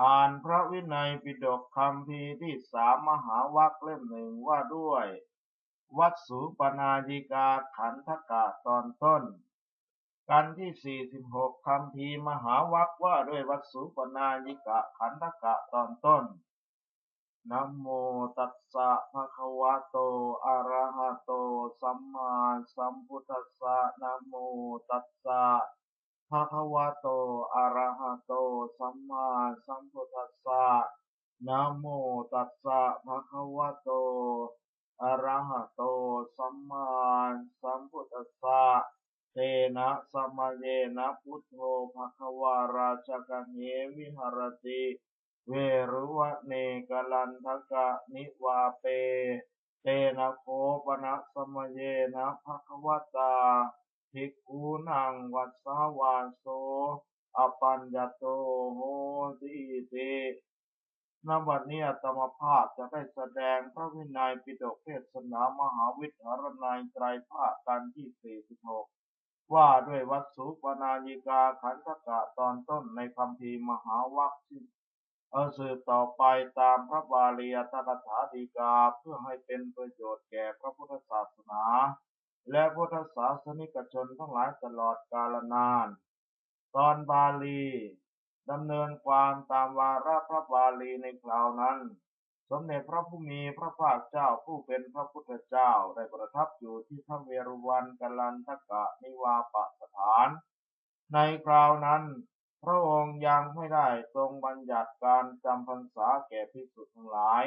อ่านพระวินัยปิฎกคำพีที่สามมหาวัคเล่มหนึ่งว่าด้วย วัดสูปนายิกาขันธกะตอนต้น กันที่สี่สิบหกคำพีมหาวัคว่าด้วยวัดสูปนายิกะขันธกะตอนต้นนโมตัสสะภะคะวะโต อะระหะโต สัมมาสัมพุทธัสสะนโมตัสสะ ภะคะวะโต อะระหะโต สัมมาสัมพุทธัสสะ นะโมตัสสะ ภะคะวะโต อะระหะโต สัมมาสัมพุทธัสสะ เตนะสัมมาเยนะพุทโธ ภะคะวาราชกังเยวิหรติ เวรุวะเนกลันทกะนิวาเป เตนะโคปนะสัมมาเยนะภะคะวะตา ภิกขุนังวัสสาวาโสอปัญญโตโหติตินบัดนี้อาตมาภาพจะได้แสดงพระวินัยปิฎกเทศนามหาวิทยาลัยไตรภาคกันที่ 46 ว่าด้วยวัดสุปนายิกาขันธกะตอนต้นในคำพีมหาวัคที่เอสืบต่อไปตามพระบาลีอัตถกถาดีกาเพื่อให้เป็นประโยชน์แก่พระพุทธศาสนา และพุทธศาสนิกชนทั้งหลายตลอดกาลนาน ตอนบาลีดำเนินความตามวาระพระบาลีในคราวนั้น สมเด็จพระผู้มีพระภาคเจ้าผู้เป็นพระพุทธเจ้าได้ประทับอยู่ที่พระเวรุวันกัลันทกะนิวาปสถาน ในคราวนั้น พระองค์ยังไม่ได้ทรงบัญญัติการจำพรรษาแก่ภิกษุทั้งหลาย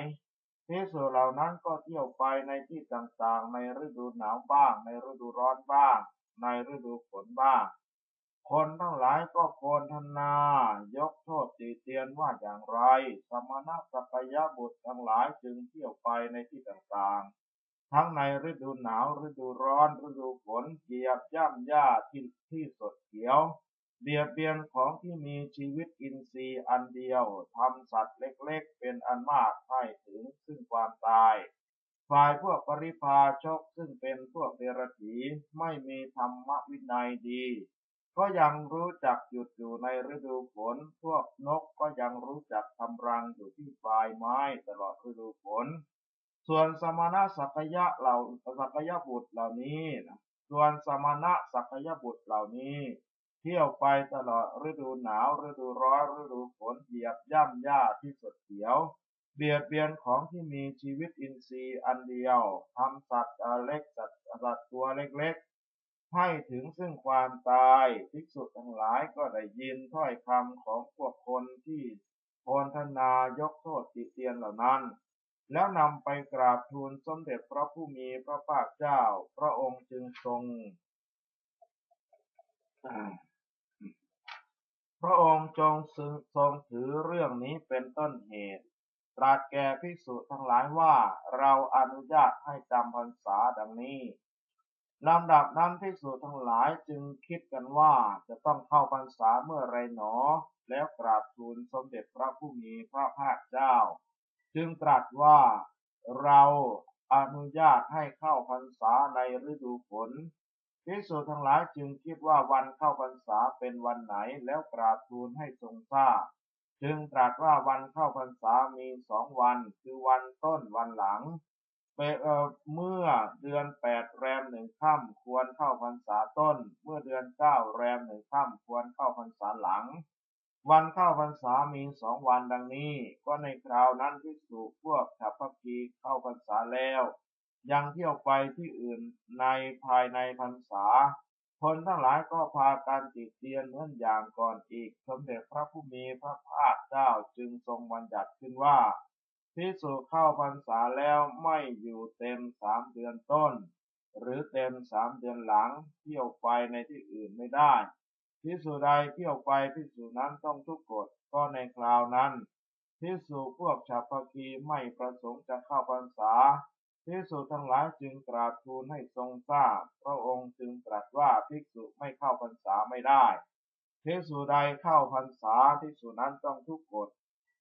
ภิกษุเหล่านั้นก็เที่ยวไปในที่ต่างๆ ในฤดูหนาวบ้าง ในฤดูร้อนบ้าง ในฤดูฝนบ้าง คนทั้งหลายก็โคนทนายกโทษตีเตียนว่าอย่างไร สมณะสักยะบุตรทั้งหลายจึงเที่ยวไปในที่ต่างๆ ทั้งในฤดูหนาวฤดูร้อนฤดูฝนเหยียบย่ำหญ้าที่ที่สดเขียว เบียดเบียนของที่มีชีวิตอินทรีย์อันเดียว ทำสัตว์เล็กๆ เป็นอันมากให้ถึงซึ่งความตาย ฝ่ายพวกปริพาชกซึ่งเป็นพวกเดรัจฉีไม่มีธรรมวินัยดี ก็ยังรู้จักหยุดอยู่ในฤดูฝน พวกนกก็ยังรู้จักทำรังอยู่ที่ปลายไม้ตลอดฤดูฝน ส่วนสมณะสักยะเหล่าสักยะบุตรเหล่านี้ ส่วนสมณะสักยะบุตรเหล่านี้ เที่ยวไปตลอดฤดูหนาวฤดูร้อนฤดูฝนเหยียบย่ำหญ้าที่สดเขียว เบียดเบียนของที่มีชีวิตอินทรีย์อันเดียวทำสัตว์เล็กสัตว์สัตว์ตัวเล็กๆ ให้ถึงซึ่งความตายภิกษุทั้งหลายก็ได้ยินถ้อยคำของพวกคนที่โพนธนายกโทษติเตียนเหล่านั้น แล้วนำไปกราบทูลสมเด็จพระผู้มีพระภาคเจ้า พระองค์จึงทรง พระองค์จงทรงถือเรื่องนี้เป็นต้นเหตุ ตรัสแก่ภิกษุทั้งหลายว่าเราอนุญาตให้จำพรรษาดังนี้ลำดับนั้นภิกษุทั้งหลายจึงคิดกันว่าจะต้องเข้าพรรษาเมื่อไรหนอ แล้วกราบทูลสมเด็จพระผู้มีพระภาคเจ้า จึงตรัสว่าเราอนุญาตให้เข้าพรรษาในฤดูฝน ภิกษุทั้งหลายจึงคิดว่าวันเข้าพรรษาเป็นวันไหนแล้วกราบทูลให้ทรงทราบจึงตรัสว่าวันเข้าพรรษามีสองวัน คือวันต้นวันหลังเเมื่อเดือนแปดแรมหนึ่งค่ำควรเข้าพรรษาต้น เมื่อเดือนเก้าแรมหนึ่งค่ำควรเข้าพรรษาหลัง วันเข้าพรรษามีสองวันดังนี้ ก็ในคราวนั้นภิกษุพวกฉับพักีเข้าพรรษาแล้ว ยังเที่ยวไปที่อื่นในภายในพรรษา คนทั้งหลายก็พากันติดเตียนเหมือนอย่างก่อนอีก สมเด็จพระผู้มีพระภาคเจ้าจึงทรงบัญญัติขึ้นว่าพิสุเข้าพรรษาแล้วไม่อยู่เต็มสามเดือนต้น หรือเต็มสามเดือนหลังเที่ยวไปในที่อื่นไม่ได้พิสุใดเที่ยวไปพิสุนั้นต้องทุกกฎก็ในคราวนั้นพิสุพวกชาวพคีไม่ประสงค์จะเข้าพรรษา ภิกษุทั้งหลายจึงกราบทูลให้ทรงทราบ พระองค์จึงตรัสว่าภิกษุไม่เข้าพรรษาไม่ได้ภิกษุใดเข้าพรรษาภิกษุนั้นต้องทุกกฎ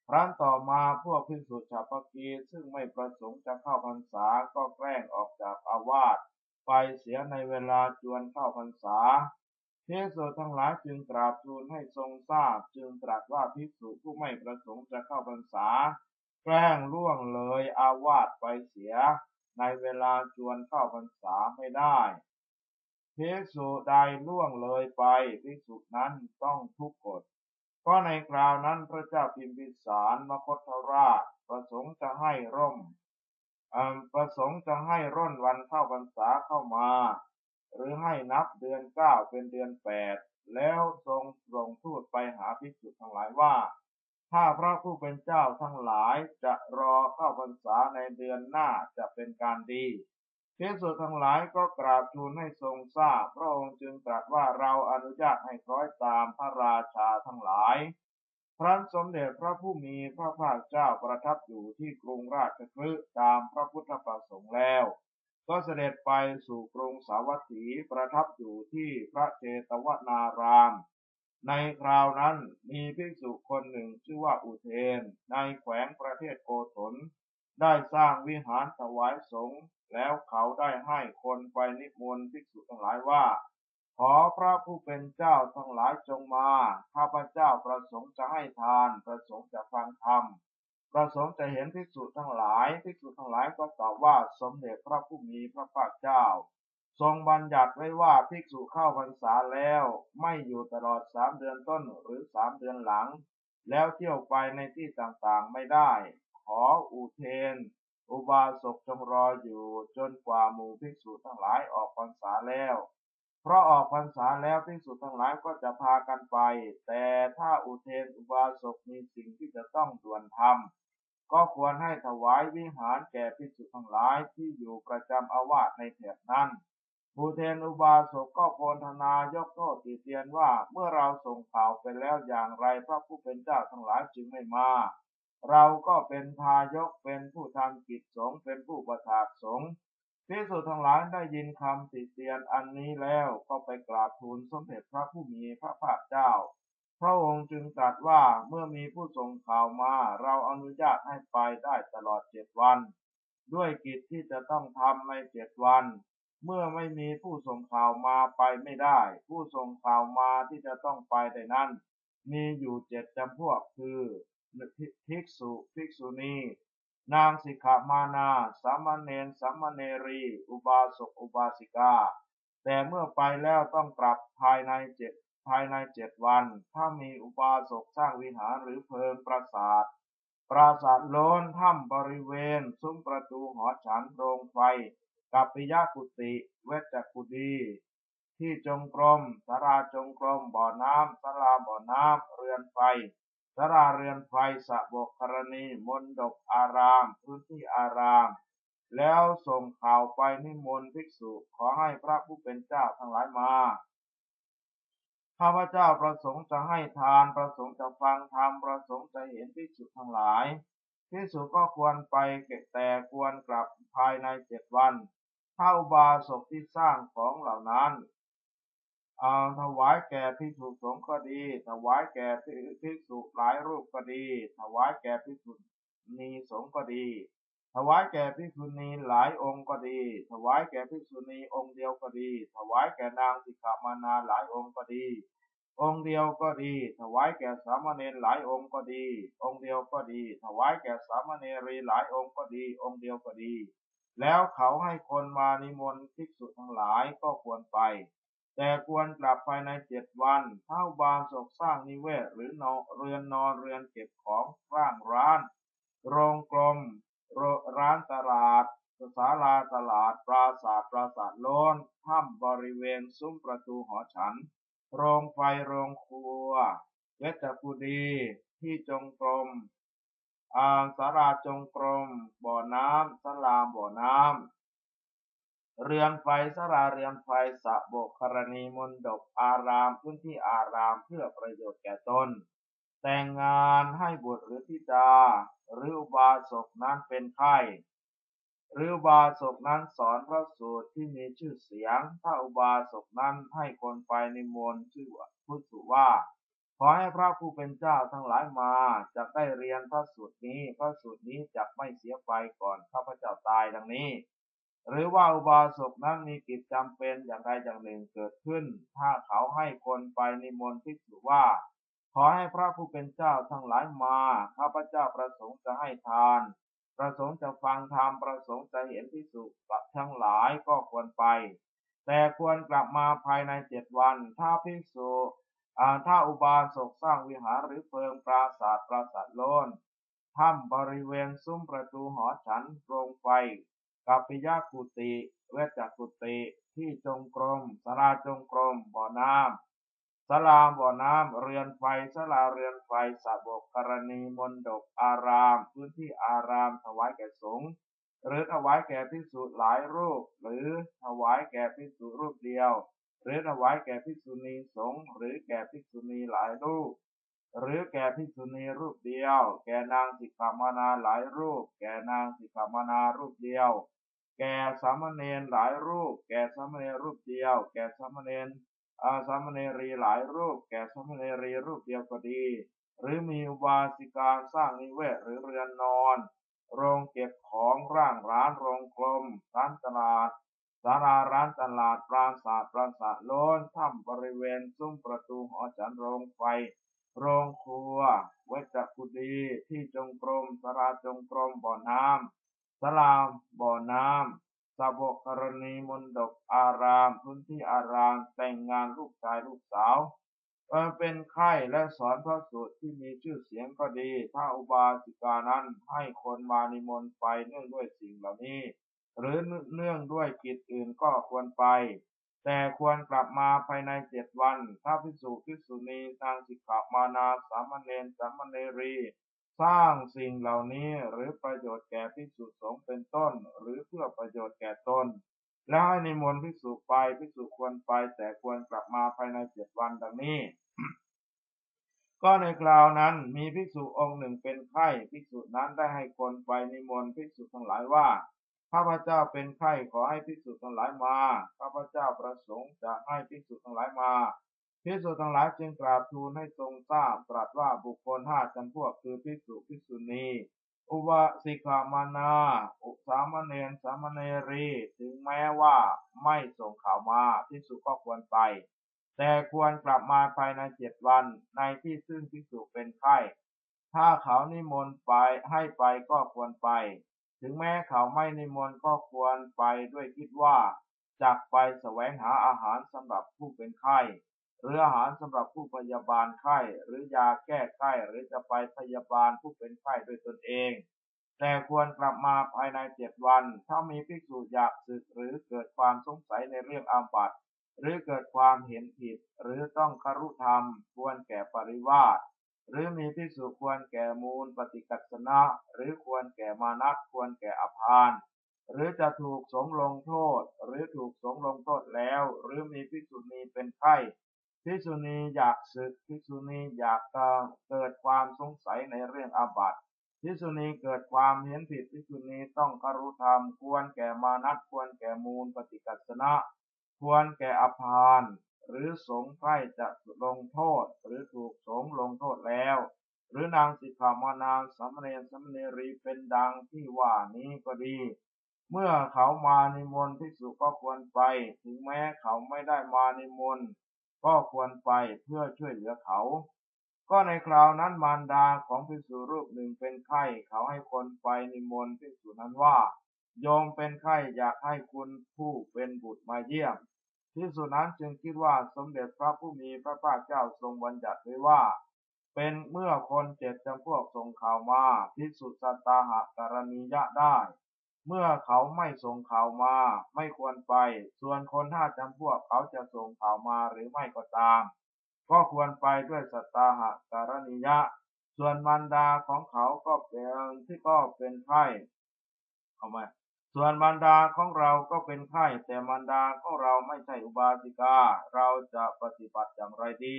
ครั้นต่อมาพวกภิกษุชาวปกีซึ่งไม่ประสงค์จะเข้าพรรษาก็แกล้งออกจากอาวาสไปเสียในเวลาจวนเข้าพรรษาภิกษุทั้งหลายจึงกราบทูลให้ทรงทราบ จึงตรัสว่าภิกษุผู้ไม่ประสงค์จะเข้าพรรษา แกล้งล่วงเลยอาวาสไปเสีย ในเวลาจวนเข้าพรรษาไม่ได้ภิกษุใดล่วงเลยไปภิกษุนั้นต้องทุกข์กฎเพราะในคราวนั้นพระเจ้าพิมพิสารมคตราช ประสงค์จะให้ร่มประสงค์จะให้ร่นวันเข้าพรรษาเข้ามา หรือให้นับเดือนเก้าเป็นเดือนแปดแล้วทรงส่งทูตไปหาภิกษุทั้งหลายว่า ถ้าพระผู้เป็นเจ้าทั้งหลายจะรอเข้าพรรษาในเดือนหน้าจะเป็นการดีภิกษุทั้งหลายก็กราบทูลให้ทรงทราบ พระองค์จึงตรัสว่าเราอนุญาตให้คล้อยตามพระราชาทั้งหลาย พระสมเด็จพระผู้มีพระภาคเจ้าประทับอยู่ที่กรุงราชคฤห์ตามพระพุทธประสงค์แล้ว ก็เสด็จไปสู่กรุงสาวัตถีประทับอยู่ที่พระเจตวนาราม ในคราวนั้นมีภิกษุคนหนึ่งชื่อว่าอุเทน ในแขวงประเทศโกศลได้สร้างวิหารถวายสงฆ์แล้วเขาได้ให้คนไปนิมนต์ภิกษุทั้งหลายว่า ขอพระผู้เป็นเจ้าทั้งหลายจงมา ข้าพเจ้าประสงค์จะให้ทาน ประสงค์จะฟังธรรม ประสงค์จะเห็นภิกษุทั้งหลายภิกษุทั้งหลายก็ตอบว่าสมเด็จพระผู้มีพระภาคเจ้า ทรงบัญญัติไว้ว่าภิกษุเข้าพรรษาแล้วไม่อยู่ตลอดสามเดือนต้นหรือสามเดือนหลัง แล้วเที่ยวไปในที่ต่างๆไม่ได้ ขออุเทน อุบาสกจงรออยู่จนกว่าหมู่ภิกษุทั้งหลายออกพรรษาแล้ว เพราะออกพรรษาแล้วภิกษุทั้งหลายก็จะพากันไป แต่ถ้าอุเทนอุบาสกมีสิ่งที่จะต้องด่วนทำก็ควรให้ถวายวิหารแก่ภิกษุทั้งหลายที่อยู่ประจำอาวาสในแถบนั้น อุเทนอุบาสกก็โพนธนายกโทษติเตียนว่าเมื่อเราส่งข่าวไปแล้วอย่างไรพระผู้เป็นเจ้าทั้งหลายจึงไม่มา เราก็เป็นทายกเป็นผู้ทำกิจสงเป็นผู้ประทากสงพิสุทั้งหลายได้ยินคำติเตียนอันนี้แล้วก็ไปกราบทูลสมเด็จพระผู้มีพระภาคเจ้า พระองค์จึงตรัสว่าเมื่อมีผู้ส่งข่าวมาเราอนุญาตให้ไปได้ตลอดเจ็ดวัน ด้วยกิจที่จะต้องทำในเจ็ดวัน เมื่อไม่มีผู้ส่งข่าวมาไปไม่ได้ ผู้ส่งข่าวมาที่จะต้องไปแต่นั้น มีอยู่เจ็ดจำพวก คือภิกษุ ภิกษุณี นางสิกขามานา สามเณรสามเณรี อุบาสก อุบาสิกา แต่เมื่อไปแล้วต้องกลับภายในเจ็ดภายในเจ็ดวัน ถ้ามีอุบาสกสร้างวิหารหรือเพิงปราสาท ปราสาทโลนถ้ำบริเวณ ซุ้มประตูหอฉันโรงไฟ กัปปิยกุติเวชกุดีที่จงกรมสาราจงกรมบ่อน้ำสาราบ่อน้ำเรือนไฟสาราเรือนไฟสะบกกรณีมนดกอาราม พื้นที่อาราม แล้วส่งข่าวไปนิมนต์ภิกษุขอให้พระผู้เป็นเจ้าทั้งหลายมาข้าพเจ้าประสงค์จะให้ทานประสงค์จะฟังธรรมประสงค์จะเห็นภิกษุทั้งหลายภิกษุก็ควรไปเกแต่ควรกลับภายในเจ็ดวัน ถ้าอุบาสกที่สร้างของเหล่านั้นเถวายแก่ภิกษุสงฆ์ก็ดี ถวายแก่ภิกษุหลายรูปก็ดี ถวายแก่ภิกษุณีสงฆ์ก็ดี ถวายแก่ภิกษุณีหลายองค์ก็ดี ถวายแก่ภิกษุณีองค์เดียวก็ดี ถวายแก่นางสิกขามานาหลายองค์ก็ดี องค์เดียวก็ดี ถวายแก่สามเณรหลายองค์ก็ดี องค์เดียวก็ดี ถวายแก่สามเณรีหลายองค์ก็ดี องค์เดียวก็ดี แล้วเขาให้คนมานิมนต์ภิกษุทั้งหลายก็ควรไป แต่ควรกลับภายในเจ็ดวันเท่าบานศกสร้างนิเวศหรือนอเรือนนอนเรือนเก็บของสร้างร้าน โรงกลมร้านตลาดศาลาตลาด ปราสาทปราสาทโลนถ้ำบริเวณซุ้มประตูหอฉัน โรงไฟโรงครัวเวชกุดีที่จงกรม อ่างสาราจงกรม บ่อน้ำสลามบ่อน้ำ เรือนไฟสาราเรือนไฟสะโบกครณีมนดกอารามพื้นที่อารามเพื่อประโยชน์แก่ตน แต่งงานให้บุตรหรือธิดา หรืออุบาสกนั้นเป็นไข้หรืออุบาสกนั้นสอนพระสูตรที่มีชื่อเสียง ถ้าอุบาสกนั้นให้คนไปในมนชื่อพุทธว่า ขอให้พระผู้เป็นเจ้าทั้งหลายมาจะได้เรียนพระสูตรนี้ พระสูตรนี้จะไม่เสียไปก่อนข้าพเจ้าตายดังนี้ หรือว่าอุบาสกนั้นมีกิจจำเป็นอย่างใดอย่างหนึ่งเกิดขึ้น ถ้าเขาให้คนไปนิมนต์ภิกษุว่า ขอให้พระผู้เป็นเจ้าทั้งหลายมา ข้าพเจ้าประสงค์จะให้ทาน ประสงค์จะฟังธรรมประสงค์จะเห็นภิกษุทั้งหลายก็ควรไป แต่ควรกลับมาภายในเจ็ดวัน ถ้าภิกษุ ถ้าอุบาสกสร้างวิหารหรือเพิงปราสาทปราสาทโลนถ้ำบริเวณซุ้มประตูหอฉันโรงไฟกัปปิยกุติเวชกุติที่จงกรมสลาจงกรมบ่อน้ำสลาบ่อน้ำเรือนไฟสลาเรือนไฟสะบกกรณีมนดกอาราม พื้นที่อารามถวายแก่สงฆ์หรือถวายแก่พิสุหลายรูป หรือถวายแก่พิสุรูปเดียว หรือถวายแก่พิสุณีสงฆ์หรือแก่พิสุณีหลายรูป หรือแก่ภิกษุณีรูปเดียว แก่นางสิกขามานาหลายรูป แก่นางสิกขามานารูปเดียว แก่สามเณรหลายรูป แก่สามเณรรูปเดียว แก่สามเณรอาสามเณรีหลายรูป แก่สามเณรีรูปเดียวก็ดี หรือมีอุบาสิกาสร้างนิเวศหรือเรือนนอน โรงเก็บของร่างร้านโรงกลมร้านตลาด สาราร้านตลาดปราสาทปราสาทโลนถ้ำบริเวณซุ้มประตูหอฉันโรงไฟ โรงครัว เวชกุดีที่จงกรมสาราจงกรมบ่อน้ำสลามบ่อน้ำสะบกกรณีมนดกอารามพื้นที่อารามแต่งงานลูกชายลูกสาวเป็นไข้และสอนพระสูตรที่มีชื่อเสียงก็ดี ถ้าอุบาสิกานั้นให้คนมานิมนต์ไปเนื่องด้วยสิ่งเหล่านี้ หรือเนื่องด้วยกิจอื่นก็ควรไป แต่ควรกลับมาภายในเจ็ดวัน ถ้าพิสูจพิสุณีทางสิกขามานาสามเณรสามเณรี สร้างสิ่งเหล่านี้หรือประโยชน์แก่พิสุสงเป็นต้น หรือเพื่อประโยชน์แก่ตนแล้วให้นิมนต์พิสุไปพิสุควรไป แต่ควรกลับมาภายในเจ็ดวันดังนี้ ก็ในคราวนั้นมีภิกษุองค์หนึ่งเป็นไข้ภิกษุนั้นได้ให้คนไปนิมนต์ภิกษุทั้งหลายว่า ข้าพเจ้าเป็นไข้ขอให้ภิกษุทั้งหลายมา ข้าพเจ้าประสงค์จะให้ภิกษุทั้งหลายมาภิกษุทั้งหลายจึงกราบทูลให้ทรงทราบตรัสว่าบุคคลห้าจำพวกคือภิกษุภิกษุณีอุบาสิกามานาอุสามเณรสามเณรี ถึงแม้ว่าไม่ส่งข่าวมาภิกษุก็ควรไป แต่ควรกลับมาภายในเจ็ดวันในที่ซึ่งภิกษุเป็นไข้ถ้าเขานิมนต์ไปให้ไปก็ควรไป ถึงแม้เขาไม่นิมนต์ก็ควรไปด้วยคิดว่าจากไปแสวงหาอาหารสำหรับผู้เป็นไข้ หรืออาหารสำหรับผู้พยาบาลไข้หรือยาแก้ไข้หรือจะไปพยาบาลผู้เป็นไข้ด้วยตนเอง แต่ควรกลับมาภายในเจ็ดวัน ถ้ามีภิกษุอยากศึกหรือเกิดความสงสัยในเรื่องอาบัติหรือเกิดความเห็นผิดหรือต้องคารุธรรมควรแก่ปริวาส หรือมีพิสุควรแก่มูลปฏิกัสนะ หรือควรแก่มานัตควรแก่อภาน หรือจะถูกสงลงโทษ หรือถูกสงลงโทษแล้ว หรือมีพิสุณีเป็นไข้พิสุณีอยากศึกพิสุณีอยากเกิดความสงสัยในเรื่องอาบัติพิสุณีเกิดความเห็นผิดพิสุณีต้องคารุธรรม ควรแก่มานัตควรแก่มูลปฏิกัสนะ ควรแก่อภานหรือสงใกล้จะลงโทษหรือถูกสงลงโทษแล้ว หรือนางสิกขามานางสามเณรสามเณรีเป็นดังที่ว่านี้ก็ดี เมื่อเขามานิมนต์ภิกษุก็ควรไป ถึงแม้เขาไม่ได้มานิมนต์ก็ควรไปเพื่อช่วยเหลือเขา ก็ในคราวนั้นมารดาของภิกษุรูปหนึ่งเป็นไข้เขาให้คนไปนิมนต์ภิกษุนั้นว่าโยมเป็นไข้อยากให้คุณผู้เป็นบุตรมาเยี่ยม พิสุนั้นจึงคิดว่าสมเด็จพระผู้มีพระภาคเจ้าทรงบัญญัติไว้ว่า เป็นเมื่อคนเจ็ดจำพวกส่งข่าวมาพิสุสัตตาหะกรณียะได้ เมื่อเขาไม่ส่งข่าวมาไม่ควรไป ส่วนคนห้าจำพวกเขาจะส่งข่าวมาหรือไม่ก็ตาม ก็ควรไปด้วยสัตตาหะกรณียะ ส่วนมารดาของเขาก็เป็นที่ก็เป็นไข้เอาไหม ส่วนมารดาของเราก็เป็นไข้แต่มารดาของเราไม่ใช่อุบาสิกา เราจะปฏิบัติอย่างไรดี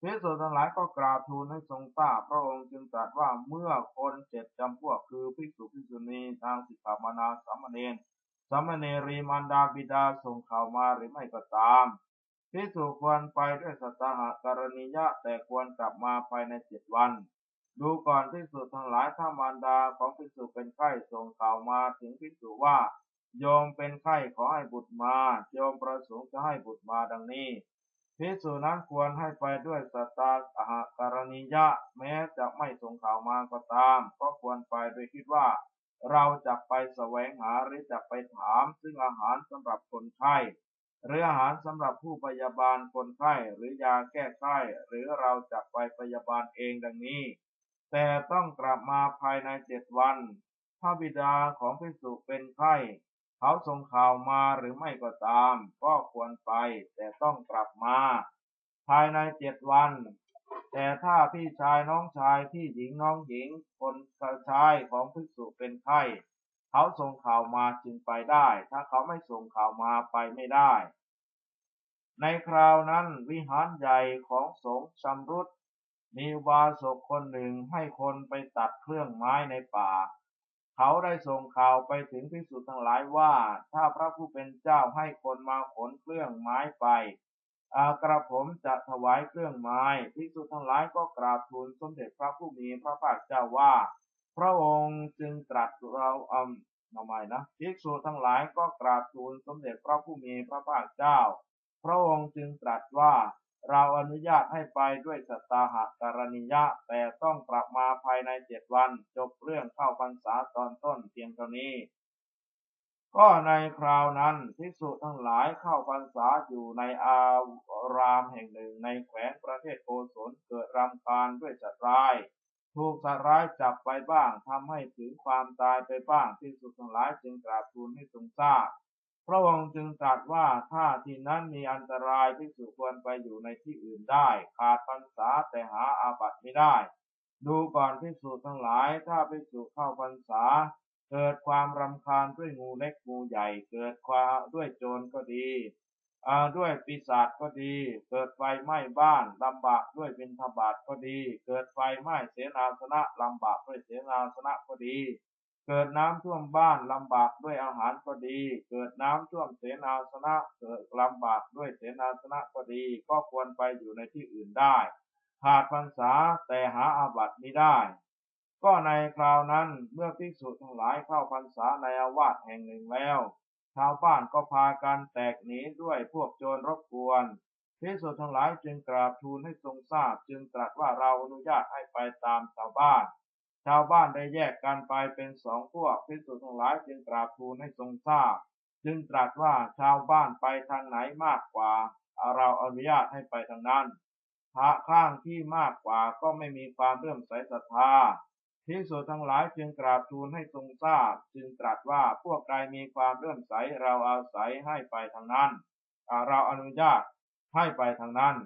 พิสุทั้งหลายก็กราบทูลให้ทรงทราบพระองค์จึงตรัสว่าเมื่อคนเจ็ดจำพวกคือภิกษุภิกษุณีทางสิกขามานาสามเณรสามเณรีมารดาบิดาส่งข่าวมาหรือไม่ก็ตามพิสุควรไปด้วยสัตหะกรณียะแต่ควรกลับมาภายในเจ็ดวัน ดูก่อนพิสุทั้งหลายถ้ามารดาของพิสุเป็นไข้ส่งข่าวมาถึงพิสุว่าโยมเป็นไข้ขอให้บุตรมาโยมประสงค์จะให้บุตรมาดังนี้ภิกษุนั้นควรให้ไปด้วยสตาอาหการณียะ แม้จะไม่ส่งข่าวมาก็ตาม ก็ควรไปโดยคิดว่า เราจะไปแสวงหาหรือจะไปถาม ซึ่งอาหารสำหรับคนไข้หรืออาหารสำหรับผู้พยาบาลคนไข้หรือยาแก้ไข้หรือเราจะไปพยาบาลเองดังนี้ แต่ต้องกลับมาภายในเจ็ดวัน ถ้าบิดาของภิกษุเป็นไข้ เขาส่งข่าวมาหรือไม่ก็ตาม ก็ควรไป แต่ต้องกลับมา ภายในเจ็ดวัน แต่ถ้าพี่ชายน้องชายพี่หญิงน้องหญิง คนชายของภิกษุเป็นไข้เขาส่งข่าวมาจึงไปได้ ถ้าเขาไม่ส่งข่าวมาไปไม่ได้ ในคราวนั้นวิหารใหญ่ของสงฆ์ชำรุด มีวาสกคนหนึ่งให้คนไปตัดเครื่องไม้ในป่า เขาได้ส่งข่าวไปถึงภิกษุทั้งหลายว่า ถ้าพระผู้เป็นเจ้าให้คนมาขนเครื่องไม้ไปอากระผมจะถวายเครื่องไม้ภิกษุทั้งหลายก็กราบทูลสมเด็จพระผู้มีพระภาคเจ้าว่า พระองค์จึงตรัสเราอืมทำไมนะภิกษุทั้งหลายก็กราบทูลสมเด็จพระผู้มีพระภาคเจ้า พระองค์จึงตรัสว่า เราอนุญาตให้ไปด้วยสตาหการณิยะ แต่ต้องกลับมาภายในเจ็ดวัน จบเรื่องเข้าพรรษาตอนต้นเพียงเท่านี้ ก็ในคราวนั้นภิกษุทั้งหลายเข้าพรรษาอยู่ในอารามแห่งหนึ่งในแขวงประเทศโกศลเกิดรำคาญด้วยสัตร้าย ถูกสัตว์ร้ายจับไปบ้างทำให้ถึงความตายไปบ้างภิกษุทั้งหลายจึงกราบทูลให้ทรงทราบ พระองค์จึงตรัสว่าถ้าที่นั้นมีอันตรายภิกษุควรไปอยู่ในที่อื่นได้ ขาดพรรษาแต่หาอาบัติไม่ได้ ดูก่อนภิกษุทั้งหลาย ถ้าภิกษุเข้าพรรษา เกิดความรำคาญด้วยงูเล็กงูใหญ่ เกิดความด้วยโจรก็ดีด้วยปีศาจก็ดี เกิดไฟไหม้บ้านลำบากด้วยเป็นทบาทก็ดี เกิดไฟไหม้เสนาสนะลำบากด้วยเสนาสนะก็ดี เกิดน้ำท่วมบ้านลำบากด้วยอาหารก็ดี เกิดน้ำท่วมเสนาสนะ เกิดลำบากด้วยเสนาสนะก็ดี ก็ควรไปอยู่ในที่อื่นได้ ขาดพรรษาแต่หาอาบัติไม่ได้ ก็ในคราวนั้นเมื่อภิกษุทั้งหลายเข้าพรรษาในอาวาสแห่งหนึ่งแล้ว ชาวบ้านก็พากันแตกหนีด้วยพวกโจรรบกวนภิกษุทั้งหลายจึงกราบทูลให้ทรงทราบ จึงตรัสว่าเราอนุญาตให้ไปตามชาวบ้าน ชาวบ้านได้แยกกันไปเป็นสองพวกภิกษุทั้งหลายจึงกราบทูลให้ทรงทราบ จึงตรัสว่าชาวบ้านไปทางไหนมากกว่า เราอนุญาตให้ไปทางนั้นพระข้างที่มากกว่าก็ไม่มีความเลื่อมใสศรัทธาภิกษุทั้งหลายจึงกราบทูลให้ทรงทราบ จึงตรัสว่าพวกใดมีความเลื่อมใสเราอาศัยให้ไปทางนั้น เราอนุญาตให้ไปทางนั้น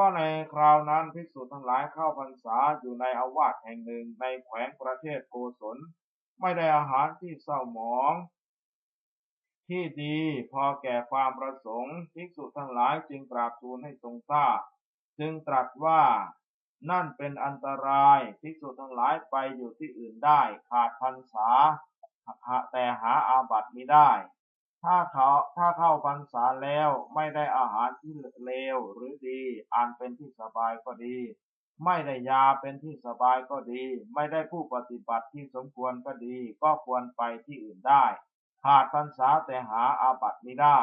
ก็ในคราวนั้นภิกษุทั้งหลายเข้าพรรษาอยู่ในอาวาสแห่งหนึ่งในแขวงประเทศโกศล ไม่ได้อาหารที่เศร้าหมอง ที่ดีพอแก่ความประสงค์ภิกษุทั้งหลายจึงกราบทูลให้ทรงทราบจึงตรัสว่านั่นเป็นอันตรายภิกษุทั้งหลายไปอยู่ที่อื่นได้ ขาดพรรษาแต่หาอาบัติไม่ได้ ถ้าเขาถ้าเข้าพรรษาแล้วไม่ได้อาหารที่เลวหรือดี อันเป็นที่สบายก็ดี ไม่ได้ยาเป็นที่สบายก็ดี ไม่ได้ผู้ปฏิบัติที่สมควรก็ดี ก็ควรไปที่อื่นได้ขาดพรรษาแต่หาอาบัติไม่ได้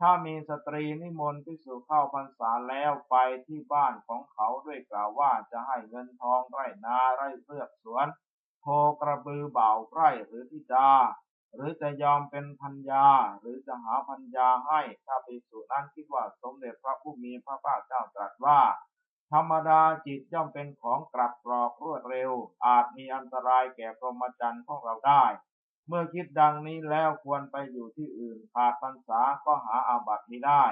ถ้ามีสตรีนิมนต์ภิกษุเข้าพรรษาแล้วไปที่บ้านของเขาด้วยกล่าวว่าจะให้เงินทองไร่นาไร่เลือกสวนโคกระบือเบาไร่หรือทิดา หรือจะยอมเป็นพัญญาหรือจะหาพัญญาให้ถ้าภิกษุนั้นคิดว่าสมเด็จพระผู้มีพระภาคเจ้าตรัสว่า ธรรมดาจิตย่อมเป็นของกลับกรอกรวดเร็ว อาจมีอันตรายแก่พรหมจรรย์ของเราได้ เมื่อคิดดังนี้แล้วควรไปอยู่ที่อื่นขาดพรรษาก็หาอาบัติไม่ได้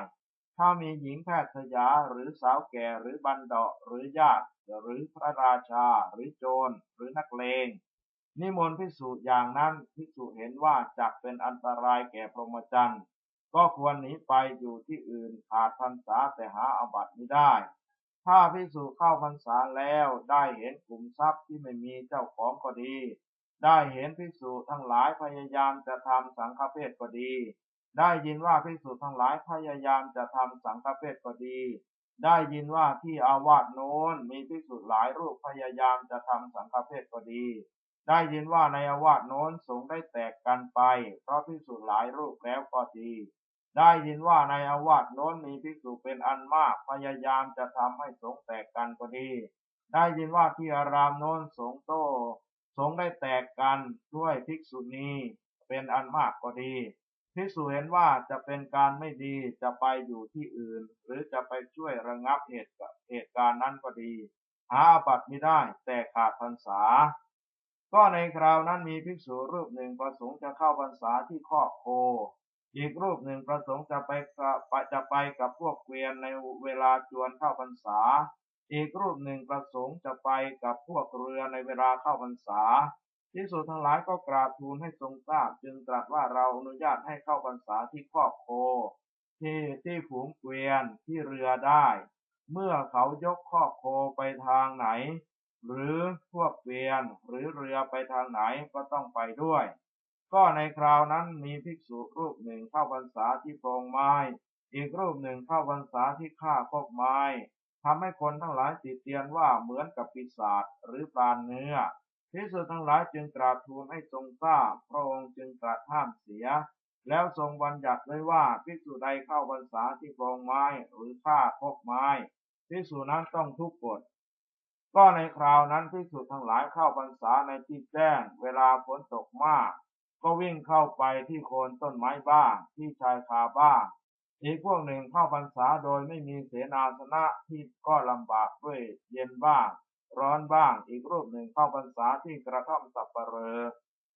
ถ้ามีหญิงแพทย์สยาหรือสาวแก่หรือบันดาหรือญาติหรือพระราชา หรือโจร หรือนักเลง นิมนต์พิสูจน์อย่างนั้นพิสูจเห็นว่าจักเป็นอันตรายแก่พรหมจรรย์ก็ควรหนีไปอยู่ที่อื่นขาดพรรษาแต่หาอาบัติไม่ได้ ถ้าพิสูจเข้าพรรษาแล้วได้เห็นกลุ่มทรัพย์ที่ไม่มีเจ้าของก็ดี ได้เห็นภิกษุทั้งหลายพยายามจะทำสังฆเพศก็ดี ได้ยินว่าภิกษุทั้งหลายพยายามจะทำสังฆเพศก็ดี ได้ยินว่าที่อาวาสโน้นมีภิกษุหลายรูปพยายามจะทำสังฆเพศก็ดี ได้ยินว่าในอาวาสโน้นสงได้แตกกันไป เพราะภิกษุหลายรูปแล้วก็ดีได้ยินว่าในอาวาสโน้นมีภิกษุเป็นอันมากพยายามจะทำให้สงแตกกันก็ดี ได้ยินว่าที่อารามโน้นสงโตสงได้แตกกันด้วยภิกษุณีเป็นอันมากก็ดีภิกษุเห็นว่าจะเป็นการไม่ดีจะไปอยู่ที่อื่น หรือจะไปช่วยระงับเหตุเหตุการณ์นั้นก็ดี หาอาบัติไม่ได้แต่ขาดพรรษา ก็ในคราวนั้นมีภิกษุรูปหนึ่งประสงค์จะเข้าพรรษาที่คอกโค อีกรูปหนึ่งประสงค์จะไปจะไปกับพวกเกวียนในเวลาจวนเข้าพรรษา อีกรูปหนึ่งประสงค์จะไปกับพวกเรือในเวลาเข้าพรรษาภิกษุทั้งหลายก็กราบทูลให้ทรงทราบจึงตรัสว่าเราอนุญาตให้เข้าพรรษาที่คอกโค ที่ที่ฝูงเกวียนที่เรือได้ เมื่อเขายกคอกโคไปทางไหน หรือพวกเกวียนหรือเรือไปทางไหนก็ต้องไปด้วย ก็ในคราวนั้นมีภิกษุรูปหนึ่งเข้าพรรษาที่โพรงไม้ อีกรูปหนึ่งเข้าพรรษาที่ข้าคกไม้ทำให้คนทั้งหลายติดเตียนว่าเหมือนกับปีศาจหรือปลาเนื้อภิกษุทั้งหลายจึงกราบทูลให้ทรงทราบพระองค์จึงตรัสห้ามเสีย แล้วทรงบัญญัติไว้ว่าภิกษุใดเข้าพรรษาที่โพรงไม้หรือฆ่าพกไม้ภิกษุนั้นต้องทุกกฎ ก็ในคราวนั้นภิกษุทั้งหลายเข้าพรรษาในที่แจ้ง เวลาฝนตกมาก ก็วิ่งเข้าไปที่โคนต้นไม้บ้าง ที่ชายคาบ้าง อีกพวกหนึ่งเข้าพรรษาโดยไม่มีเสนาสนะที่ก็ลำบากด้วยเย็นบ้าง ร้อนบ้าง อีกรูปหนึ่งเข้าพรรษาที่กระท่อมสับปะเรอ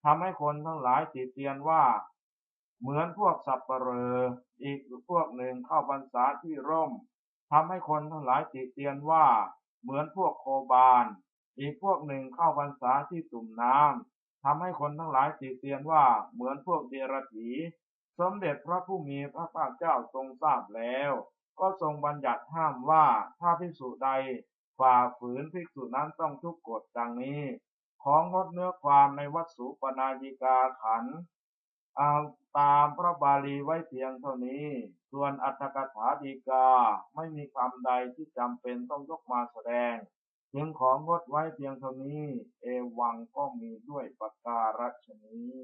ทำให้คนทั้งหลายติเตียนว่า เหมือนพวกสับปะเรอ อีกพวกหนึ่งเข้าพรรษาที่ร่มทำให้คนทั้งหลายติเตียนว่า เหมือนพวกโคบานอีกพวกหนึ่งเข้าพรรษาที่ตุ่มน้ำทำให้คนทั้งหลายติเตียนว่าเหมือนพวกเดรถีสมเด็จพระผู้มีพระภาคเจ้าทรงทราบแล้ว ก็ทรงบัญญัติห้ามว่าถ้าพิสุใดฝ่าฝืนภิกษุนั้นต้องทุกกฎดังนี้ ของงดเนื้อความในวัดสุปนายิกาขันอา ตามพระบาลีไว้เพียงเท่านี้ ส่วนอัตถกถาดีกาไม่มีคำใดที่จำเป็นต้องยกมาแสดงถึงของงดไว้เพียงเท่านี้ เอวังก็มีด้วยประการฉนี้